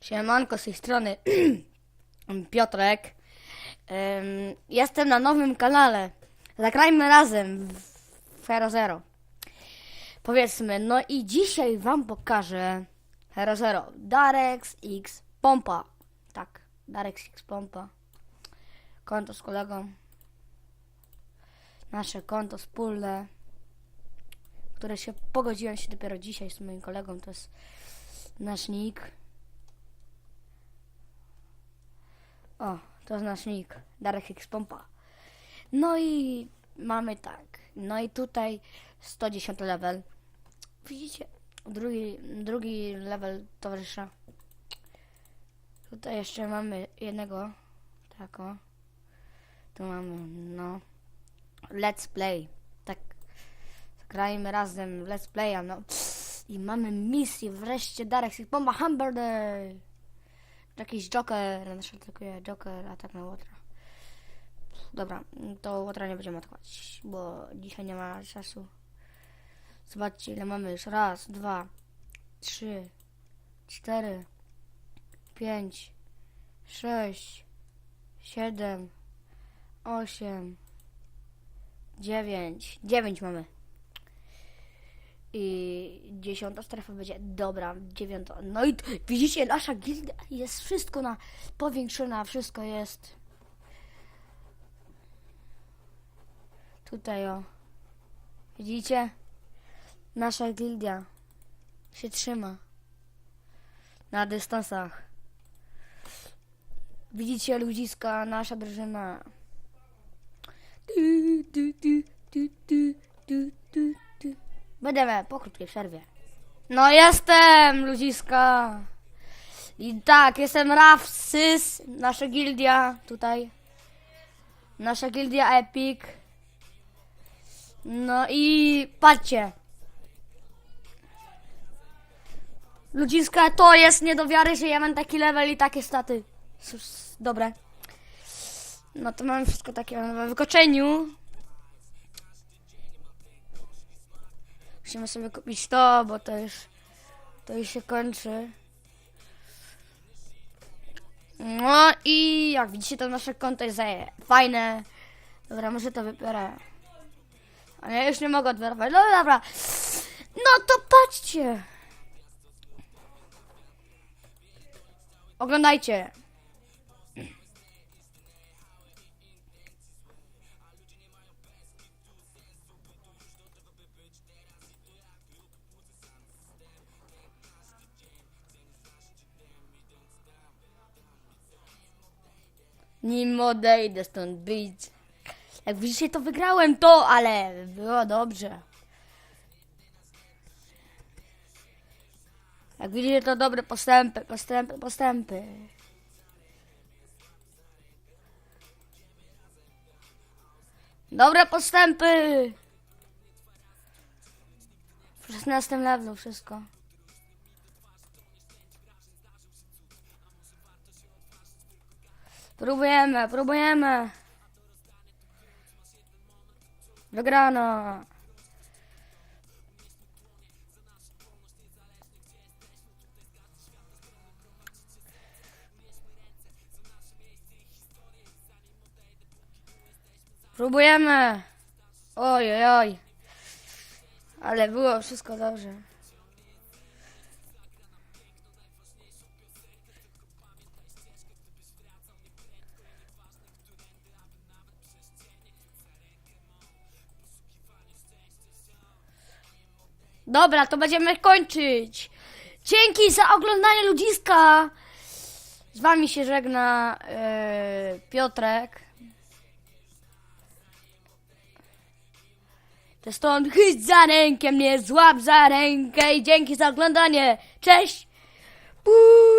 Siemanko z tej strony Piotrek. Em, Jestem na nowym kanale. Zagrajmy razem w Hero Zero. Powiedzmy, no i dzisiaj wam pokażę Hero Zero. Darex X Pompa. Tak, Darex X Pompa. Konto z kolegą. Nasze konto wspólne, które się pogodziłem się dopiero dzisiaj z moim kolegą. To jest nasz nick. O, to nick. Darek X Pompa. No i mamy tak. No i tutaj 110 level. Widzicie? Drugi, drugi level towarzysza. Tutaj jeszcze mamy jednego. Tak o. Tu mamy, no. Let's play. Tak. Grajmy razem Let's Playa, no. I mamy misję. Wreszcie Darek Pompa Hamburger. Jakiś Joker, nasz atakuje Joker, atak na Łotra. Dobra, to Łotra nie będziemy atakować, bo dzisiaj nie ma czasu. Zobaczcie ile mamy już. Raz, dwa, trzy, cztery, pięć, sześć, siedem, osiem, dziewięć. Dziewięć mamy. I dziesiąta strefa będzie. Dobra, dziewiąta. No i widzicie, nasza gildia jest wszystko na powiększona, wszystko jest. Tutaj o. Widzicie? Nasza gildia się trzyma na dystansach. Widzicie ludziska, nasza drużyna. Tu, tu, tu, tu, tu, tu, tu, Będziemy po krótkiej przerwie. No jestem, ludziska. I tak, jestem Raf Sys, nasza gildia tutaj. Nasza gildia Epic. No i patrzcie. Ludziska, to jest nie do wiary, że ja mam taki level i takie staty. Dobre. No to mamy wszystko takie w wykoczeniu. Musimy sobie kupić to, bo to już, to już się kończy. No i jak widzicie, to nasze konto jest fajne. Dobra, może to wybiorę. Ale ja już nie mogę odbierać. No dobra. No to patrzcie. Oglądajcie. Nim odejdę stąd być. Jak widzicie, to wygrałem to, ale było dobrze. Jak widzicie, to dobre postępy, postępy, postępy. Dobre postępy! W 16 levelu wszystko. Próbujemy, próbujemy. Wygrano. Próbujemy. Oj, oj, oj. Ale było wszystko dobrze. Dobra, to będziemy kończyć. Dzięki za oglądanie ludziska. Z wami się żegna e, Piotrek. To stąd chyć za rękę mnie, złap za rękę i dzięki za oglądanie. Cześć! Puuu.